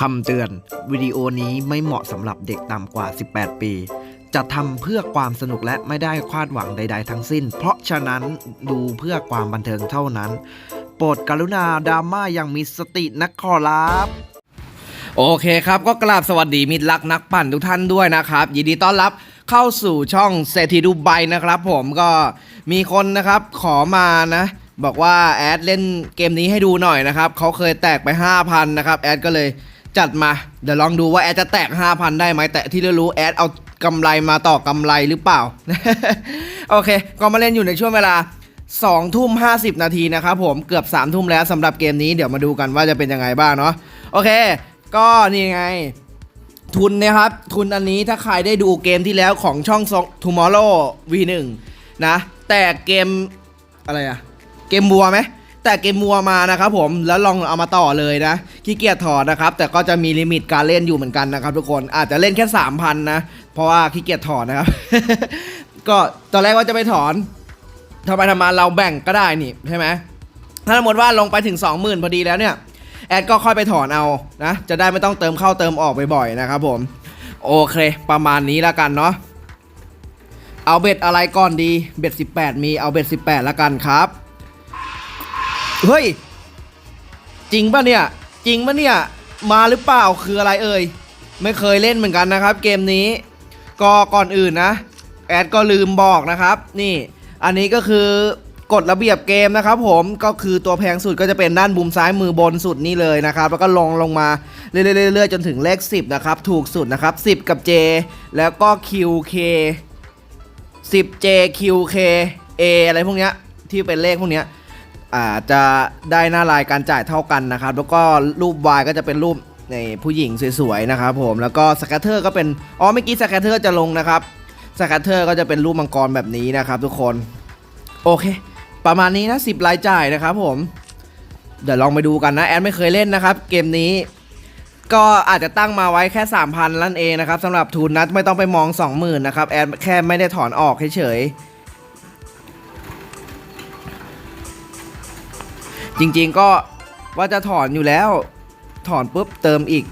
คำเตือน วิดีโอนี้ไม่เหมาะสำหรับเด็กต่ำกว่า 18 ปี จะทำเพื่อความสนุกและไม่ได้คาดหวังใด ๆ ทั้งสิ้น เพราะฉะนั้นดูเพื่อความบันเทิงเท่านั้น โปรดกรุณาดราม่าอย่างมีสตินะขอรับโอเคครับ ก็กราบสวัสดีมิตรรักนักปั่นทุกท่านด้วยนะครับ ยินดีต้อนรับ เข้าสู่ช่องเศรษฐีดูไบนะครับ ผมก็มีคนนะครับขอมานะ บอกว่าแอดเล่นเกมนี้ให้ดูหน่อยนะครับเขาเคยแตกไป 5,000 นะครับ แอดก็เลยจัดมา เดี๋ยวลองดูว่าแอดจะแตก 5,000 ได้ไหมแต่ที่รู้แอดเอากำไรมาต่อกำไรหรือเปล่า โอเค ก็มาเล่นอยู่ในช่วงเวลา2ทุ่ม50 นาทีนะครับผมเกือบ3ทุ่มแล้วสำหรับเกมนี้เดี๋ยวมาดูกันว่าจะเป็นยังไงบ้างเนาะโอเค ก็นี่ไง ทุนนะครับ ทุนอันนี้ถ้าใครได้ดูเกมที่แล้วของช่อง Tomorrow V1 นะ แต่เกมอะไรอะเกมบัวไหมแต่เกมมัวมานะครับผมแล้วลองเอามาต่อเลยนะขี้เกียจถอดนะครับ แต่ก็จะมีลิมิตการเล่นอยู่เหมือนกันนะครับ ทุกคนอาจจะเล่นแค่3,000นะเพราะว่าขี้เกียจถอดนะครับ ก็ตอนแรกว่าจะไปถอนทำไมทำมาเราแบ่งก็ได้นี่ใช่ไหมถ้าสมมติว่าลงไปถึง 20,000พอดีแล้วเนี่ย แอดก็ค่อยไปถอนเอานะ จะได้ไม่ต้องเติมเข้าเติมออกบ่อยๆนะครับผมโอเค ประมาณนี้แล้วกันเนาะเอาเบ็ดอะไรก่อนดีเบ็ด18 มีเอาเบ็ด18แล้วกันครับเฮ้ยจริงปะเนี่ยจริงปะเนี่ยมาหรือเปล่าคืออะไรเอ่ยไม่เคยเล่นเหมือนกันนะครับ เกมนี้ก็ก่อนอื่นนะ แอดก็ลืมบอกนะครับ นี่ อันนี้ก็คือ กฎระเบียบเกมนะครับผมก็คือตัวแพงสุดก็จะเป็นด้านมุมซ้ายมือบนสุดนี่เลยนะครับ แล้วก็ลงลงมาเรื่อยๆๆจนถึงเลข 10 นะครับ ถูกสุดนะครับ 10 กับ J แล้วก็ QK 10J QK A อะไรพวกเนี้ยที่เป็นเลขพวกเนี้ยอาจจะได้หน้าลายการจ่ายเท่ากันนะครับ แล้วก็รูป Y ก็จะเป็นรูปในผู้หญิงสวยๆนะครับผมแล้วก็สแกตเตอร์ก็เป็นอ๋อเมื่อกี้สแกตเตอร์จะลงนะครับสแกตเตอร์ก็จะเป็นรูปมังกรแบบนี้นะครับทุกคน โอเค ประมาณนี้นะ10รายจ่ายนะครับผม เดี๋ยวลองไปดูกันนะ แอดไม่เคยเล่นนะครับ เกมนี้ ก็อาจจะตั้งมาไว้แค่ 3,000นั่นเองนะครับสำหรับทุนนะไม่ต้องไปมอง 20,000นะครับแอดแค่ไม่ได้ถอนออกเฉยๆจริงๆก็ว่าจะถอนอยู่แล้ว ถอนปุ๊บเติมอีก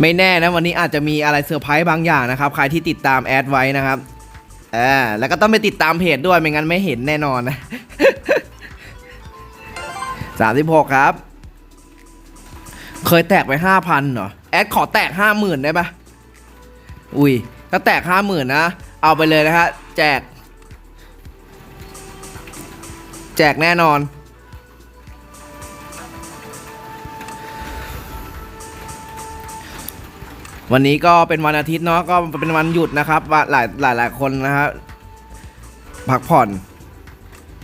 ไม่แน่นะวันนี้อาจจะมีอะไรเซอร์ไพรส์บางอย่างนะครับ ใครที่ติดตามแอดไว้นะครับ อ่าแล้วก็ต้องไปติดตามเพจด้วยไม่งั้นไม่เห็นแน่นอนนะสามสิบหกครับ เคยแตกไปห้าพันเหรอ แอดขอแตกห้าหมื่นได้ปะอุ้ยถ้าแตกห้าหมื่นนะ เอาไปเลยนะฮะ แจก แจกแน่นอน วันนี้ก็เป็นวันอาทิตย์เนาะก็เป็นวันหยุดนะครับหลายหลายหลายคนนะครับพักผ่อน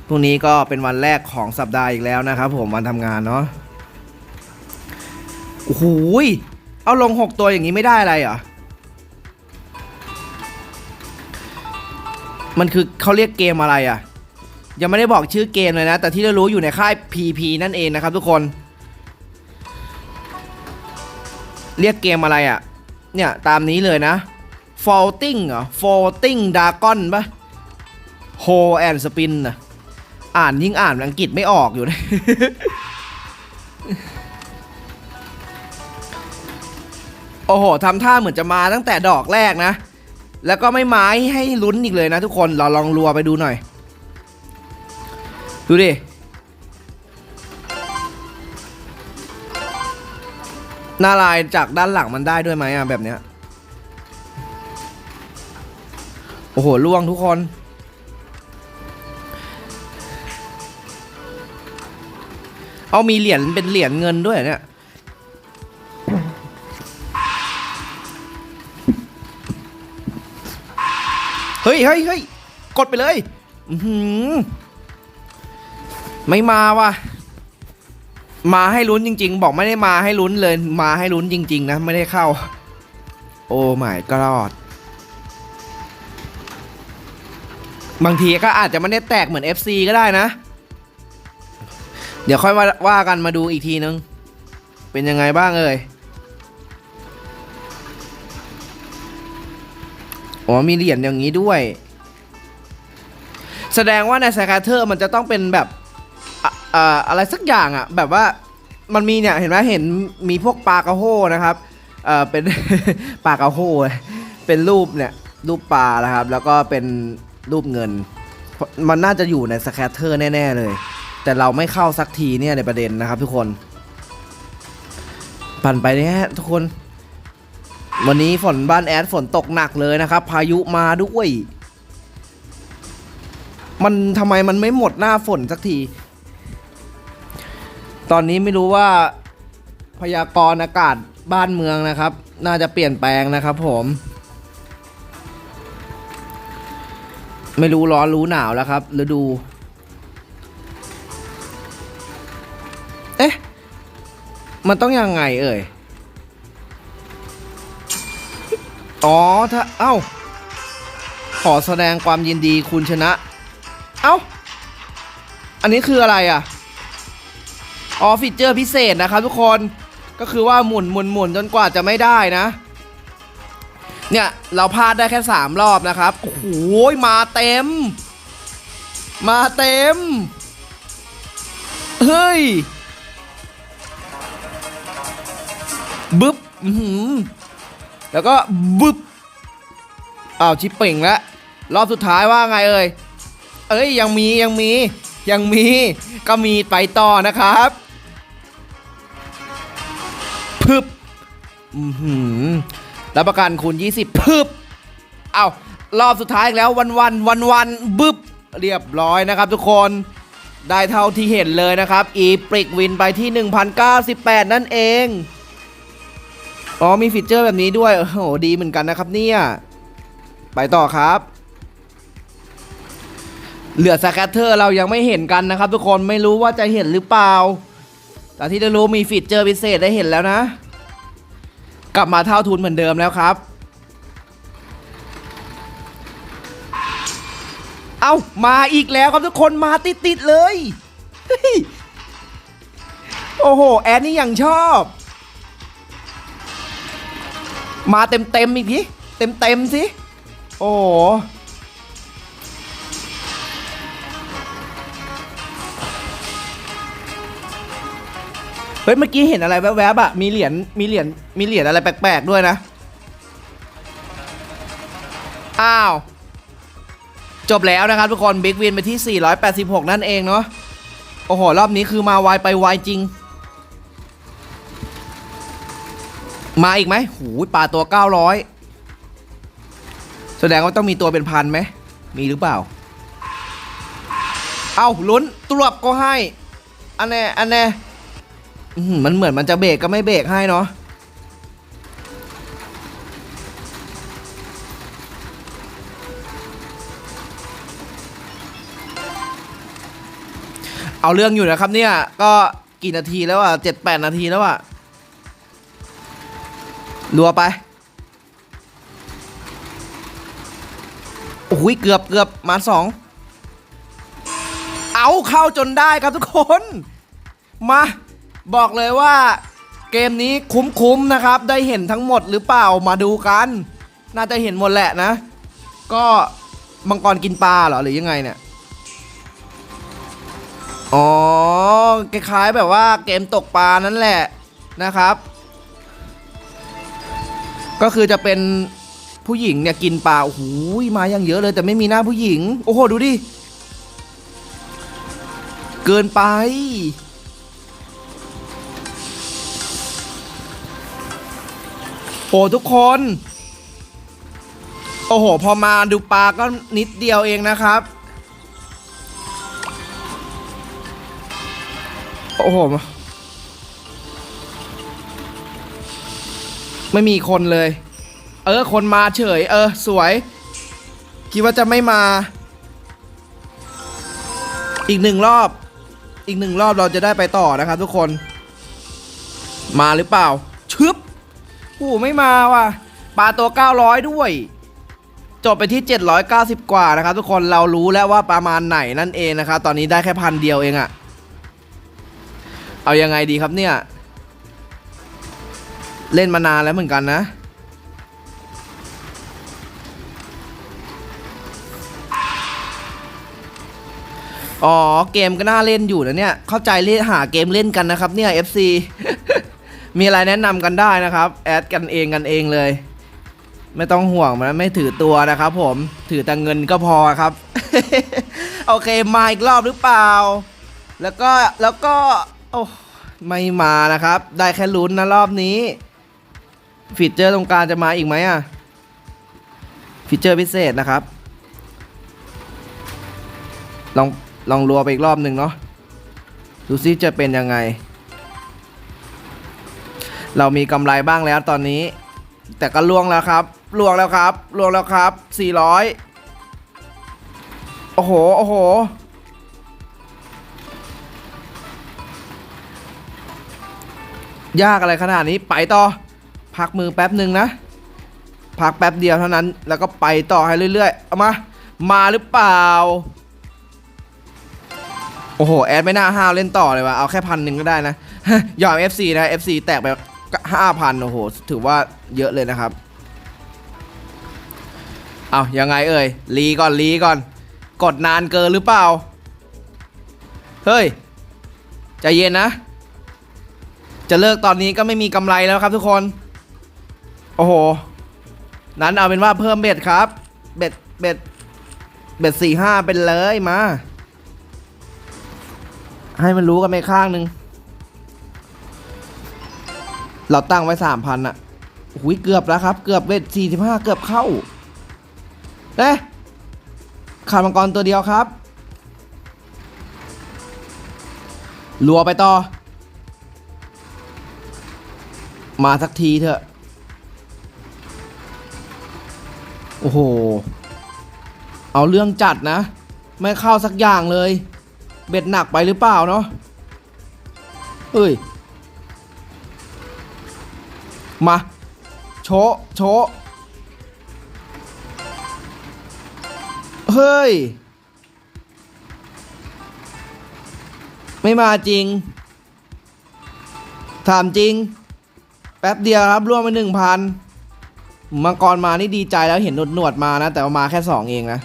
พรุ่งนี้ก็เป็นวันแรกของสัปดาห์อีกแล้วนะครับ ผมวันทำงานเนาะโอ้โหเอาลง 6 ตัวอย่างนี้ไม่ได้อะไรเหรอมันคือเขาเรียกเกมอะไรอะ ยังไม่ได้บอกชื่อเกมเลยนะ แต่ที่เรารู้อยู่ในค่าย PP นั่นเองนะครับทุกคน เรียกเกมอะไรอะ เนี่ยตามนี้เลยนะ Faulting เหรอ Faulting Dragon ปะ hole and Spin นะอ่านยิ่งอ่านอังกฤษไม่ออกอยู่นะโอ้โหทำท่าเหมือนจะมาตั้งแต่ดอกแรกนะ แล้วก็ไม่ไม้ให้ลุ้นอีกเลยนะทุกคน เราลองรัวไปดูหน่อย ดูดิ หน้าลายจากด้านหลังมันได้ด้วยไหมอะแบบเนี้ย โอ้โหล่วงทุกคน เอามีเหรียญเป็นเหรียญเงินด้วยเนี่ย เฮ้ยเฮ้ยเฮ้ยกดไปเลย อืไม่มาว่ะ มาให้ลุ้นจริง ๆ บอกไม่ได้มาให้ลุ้นเลยมาให้ลุ้นจริง ๆ นะ ไม่ได้เข้า โอ้ไม่ก็รอด บางทีก็อาจจะไม่ได้แตกเหมือน FC ก็ได้นะ เดี๋ยวค่อยว่าว่ากันมาดูอีกทีนึง เป็นยังไงบ้างเอ่ยอ๋อมีเหรียญอย่างนี้ด้วย แสดงว่าในสแคตเตอร์มันจะต้องเป็นแบบ อะอ่าอะไรสักอย่างอะแบบว่ามันมีเนี่ยเห็นไหมเห็นมีพวกปลากระโฮนะครับเออเป็น ปลากระโฮเป็นรูปเนี่ยรูปปลานะครับ แล้วก็เป็นรูปเงิน มันน่าจะอยู่ในสแคตเตอร์แน่ ๆ เลย แต่เราไม่เข้าสักทีเนี่ยในประเด็นนะครับทุกคน ปั่นไปเนี่ยทุกคน วันนี้ฝนบ้านแอดฝนตกหนักเลยนะครับ พายุมาด้วย มันทำไมมันไม่หมดหน้าฝนสักที ตอนนี้ไม่รู้ว่าพยากรณ์อากาศบ้านเมืองนะครับ น่าจะเปลี่ยนแปลงนะครับ ผม ไม่รู้ร้อนรู้หนาวแล้วครับฤดู เอ๊ะ มันต้องยังไงเอ่ย อ๋อถ้า เอ้า ขอแสดงความยินดีคุณชนะ เอ้า อันนี้คืออะไรอะ อ๋อฟีเจอร์พิเศษนะครับทุกคนก็คือว่าหมุนหมุนหมุนจนกว่าจะไม่ได้นะ เนี่ย เราพลาดได้แค่ 3 รอบนะครับโอ้โหมาเต็ม มาเต็ม เฮ้ยบึ๊บแล้วก็บึ๊บอ้าวชิปเป่งแล้วรอบสุดท้ายว่าไงเอ่ยเอ้ยยังมียังมียังมีก็มีไปต่อนะครับ พึบอือหือรับประกันคูณ 20 พึบ เอารอบสุดท้ายอีกแล้ววันวันวันวันบึบเรียบร้อยนะครับทุกคนได้เท่าที่เห็นเลยนะครับ อีปริกวินไปที่ 1098 นั่นเอง อ๋อมีฟีเจอร์แบบนี้ด้วย โอ้โห ดีเหมือนกันนะครับเนี่ย ไปต่อครับ เหลือสแคตเตอร์เรายังไม่เห็นกันนะครับทุกคนไม่รู้ว่าจะเห็นหรือเปล่า แต่ที่ได้รู้มีฟีเจอร์พิเศษได้เห็นแล้วนะ กลับมาเท่าทุนเหมือนเดิมแล้วครับ เอ้ามาอีกแล้วครับทุกคนมาติดๆเลยเฮ้ยโอ้โห แอนนี่ยังชอบ มาเต็มเต็มๆอีกทีเต็มเต็มๆสิ โอ้ ฮ้ยเมื่อกี้เห็นอะไรแวบๆอะมีเหรียญมีเหรียญมีเหรียญอะไรแปลกๆด้วยนะ อ้าว จบแล้วนะครับทุกคนบิ๊กวินไปที่ 486 นั่นเองเนาะโอ้โห รอบนี้คือมาไวไปไวจริง มาอีกไหมหูปลาตัว 900 แสดงว่าต้องมีตัวเป็นพันไหม มีหรือเปล่า เอาลุ้นตรวบก็ให้ อันแน่อันแน่ อื้อหือมันเหมือนมันจะเบรกก็ไม่เบรกให้เนาะเอาเรื่องอยู่นะครับเนี่ย ก็กี่นาทีแล้วอะเจ็ดแปดนาทีแล้วอะรัวไปโอ้ยเกือบเกือบมาสองเอาเข้าจนได้ครับทุกคน มา บอกเลยว่าเกมนี้คุ้มๆนะครับ ได้เห็นทั้งหมดหรือเปล่ามาดูกัน น่าจะเห็นหมดแหละนะ ก็มังกรกินปลาเหรอหรือยังไงเนี่ย อ๋อคล้ายๆแบบว่าเกมตกปลานั่นแหละนะครับ ก็คือจะเป็นผู้หญิงเนี่ยกินปลาโอ้โหมาอย่างเยอะเลยแต่ไม่มีหน้าผู้หญิง โอ้โหดูดิ เกินไป โอ้ทุกคน โอ้โห พอมาดูปลาก็นิดเดียวเองนะครับ โอ้โห ไม่มีคนเลย เออ คนมาเฉย เออ สวย คิดว่าจะไม่มา อีกหนึ่งรอบ อีกหนึ่งรอบเราจะได้ไปต่อนะครับทุกคน มาหรือเปล่า ปู่ไม่มาว่ะปลาตัว 900 ด้วย จบไปที่ 790 กว่านะครับทุกคนเรารู้แล้วว่าประมาณไหนนั่นเองนะครับตอนนี้ได้แค่พันเดียวเองอะเอายังไงดีครับเนี่ย เล่นมานานแล้วเหมือนกันนะอ๋อเกมก็น่าเล่นอยู่นะเนี่ย เข้าใจเล่นหาเกมเล่นกันนะครับเนี่ย FC มีอะไรแนะนำกันได้นะครับ แอดกันเองกันเองเลย ไม่ต้องห่วงมันไม่ถือตัวนะครับผมถือแต่เงินก็พอครับ โอเคมาอีกรอบหรือเปล่า แล้วก็แล้วก็โอ้ไม่มานะครับ ได้แค่ลุ้นนะรอบนี้ ฟีเจอร์ตรงกลางจะมาอีกไหมอะฟีเจอร์พิเศษนะครับ ลองลองรัวไปอีกรอบหนึ่งเนาะดูซิจะเป็นยังไง เรามีกำไรบ้างแล้วตอนนี้ แต่ก็ล่วงแล้วครับล่วงแล้วครับล่วงแล้วครับ 400 โอ้โห โอ้โห ยากอะไรขนาดนี้ไปต่อ พักมือแป๊บหนึ่งนะ พักแป๊บเดียวเท่านั้น แล้วก็ไปต่อให้เรื่อยๆ เอามา มาหรือเปล่า โอ้โห แอดไม่น่าห้าวเล่นต่อเลยวะเอาแค่พันหนึ่งก็ได้นะ ยอม FC นะ FC แตกไป ห้าพันโอ้โห ถือว่าเยอะเลยนะครับ เอายังไงเอ่ยรีก่อนรีก่อน กดนานเกินหรือเปล่า เฮ้ยใจเย็นนะ จะเลิกตอนนี้ก็ไม่มีกำไรแล้วครับทุกคน โอ้โห นั้นเอาเป็นว่าเพิ่มเบ็ดครับ เบ็ดเบ็ดเบ็ดสี่ห้าเป็นเลยมา ให้มันรู้กันไปข้างหนึ่ง เราตั้งไว้สามพันอะหุยเกือบแล้วครับ เกือบเบ็ดสี่สิบห้าเกือบเข้าเอ๊ะขาดมังกรตัวเดียวครับรัวไปต่อ มาสักทีเถอะ โอ้โห เอาเรื่องจัดนะ ไม่เข้าสักอย่างเลย เบ็ดหนักไปหรือเปล่าเนาะเฮ้ย มา โชะโชะเฮ้ย ไม่มาจริง ถามจริง แป๊บเดียวครับร่วมไปหนึ่งพันมังกรมานี่ดีใจแล้วเห็นหนวดหนวดมานะ แต่ว่ามาแค่สองเองนะ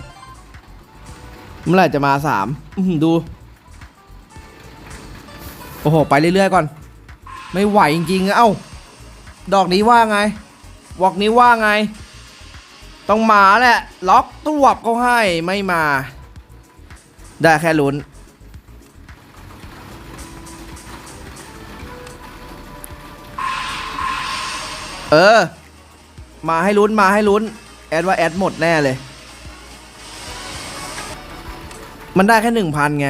เมื่อไหร่จะมาสามดู โอ้โห ไปเรื่อยๆก่อน ไม่ไหวจริงๆ เอ้า ดอกนี้ว่าไงวอกนี้ว่าไง ต้องมาแหละ ล็อกตวบก็ให้ไม่มา ได้แค่ลุ้น เออ มาให้ลุ้นมาให้ลุ้น แอดว่าแอดหมดแน่เลย มันได้แค่หนึ่งพันไง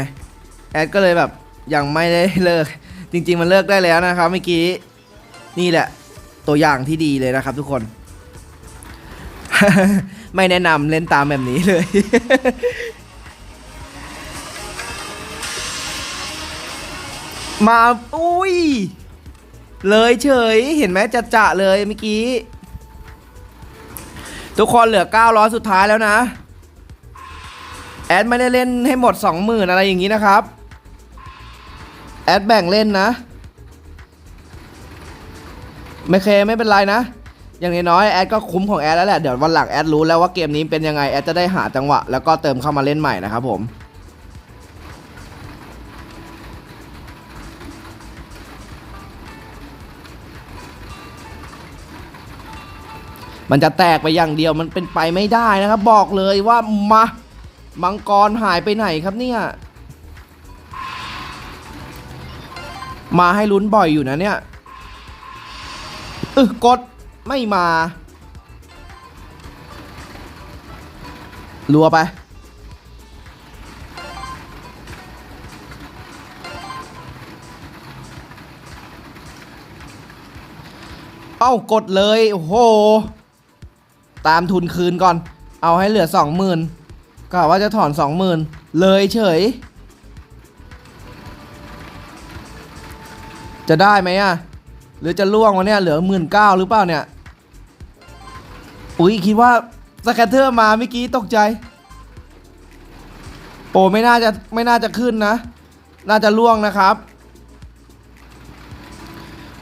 แอดก็เลยแบบยังไม่ได้เลิก จริง ๆ มันเลิกได้แล้วนะครับเมื่อกี้ นี่แหละ ตัวอย่างที่ดีเลยนะครับทุกคน ไม่แนะนำเล่นตามแบบนี้เลย มาอุ้ย เลยเฉย เห็นไหมจะจะเลยเมื่อกี้ ทุกคนเหลือ900สุดท้ายแล้วนะ แอดไม่ได้เล่นให้หมด 20,000 อะไรอย่างนี้นะครับ แอดแบ่งเล่นนะ ไม่เคไม่เป็นไรนะ อย่างน้อยๆแอดก็คุ้มของแอดแล้วแหละ เดี๋ยววันหลังแอดรู้แล้วว่าเกมนี้เป็นยังไงแอดจะได้หาจังหวะ แล้วก็เติมเข้ามาเล่นใหม่นะครับผมมันจะแตกไปอย่างเดียวมันเป็นไปไม่ได้นะครับ บอกเลยว่ามามังกรหายไปไหนครับเนี่ย มาให้ลุ้นบ่อยอยู่นะเนี่ย ออกดไม่มารัวไป เอ้ากดเลย โอ้โห ตามทุนคืนก่อน เอาให้เหลือสองหมื่นก็ว่าจะถอนสองหมื่นเลยเฉย จะได้ไหมอะ รือจะล่วงวะเนี่ยเหลือหมื่นเก้าหรือเปล่าเนี่ย อุ้ยคิดว่าสแคตเตอร์มาเมื่อกี้ตกใจโอ้ไม่น่าจะไม่น่าจะขึ้นนะ น่าจะล่วงนะครับ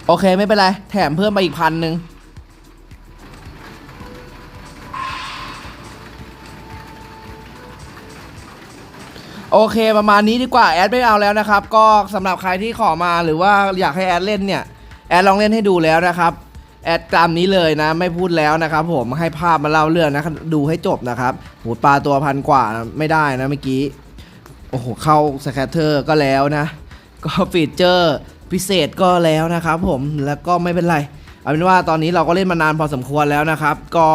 โอเคไม่เป็นไร แถมเพิ่มไปอีกพันหนึ่งโอเคประมาณนี้ดีกว่าแอดไม่เอาแล้วนะครับ ก็สำหรับใครที่ขอมาหรือว่าอยากให้แอดเล่นเนี่ย แอดลองเล่นให้ดูแล้วนะครับแอดตามนี้เลยนะ ไม่พูดแล้วนะครับผมให้ภาพมาเล่าเรื่องนะดูให้จบนะครับหูปลาตัวพันกว่าไม่ได้นะเมื่อกี้โอ้โหเข้าสแคตเตอร์ก็แล้วนะ ก็ฟีเจอร์พิเศษก็แล้วนะครับผมแล้วก็ไม่เป็นไรเอาเป็นว่าตอนนี้เราก็เล่นมานานพอสมควรแล้วนะครับ ก็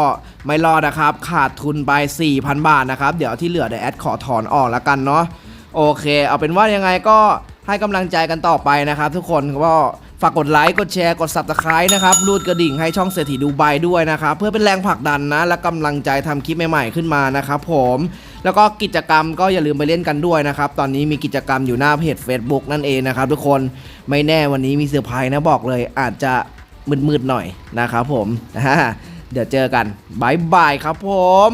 ไม่รอดนะครับ ขาดทุนไป 4,000 บาทนะครับ เดี๋ยวที่เหลือเดี๋ยวแอดขอถอนออกแล้วกันเนาะโอเค เอาเป็นว่ายังไงก็ให้กำลังใจกันต่อไปนะครับ ทุกคนก็ ฝากกดไลค์ กดแชร์ กด subscribe นะครับ รูดกระดิ่งให้ช่องเศรษฐีดูไบด้วยนะครับ เพื่อเป็นแรงผลักดันนะ และกำลังใจทำคลิปใหม่ๆขึ้นมานะครับผม แล้วก็กิจกรรมก็อย่าลืมไปเล่นกันด้วยนะครับ ตอนนี้มีกิจกรรมอยู่หน้าเพจ Facebook นั่นเองนะครับทุกคน ไม่แน่วันนี้มีเซอร์ไพรส์นะบอกเลย อาจจะมืดๆหน่อยนะครับผม เดี๋ยวเจอกันบายบายครับผม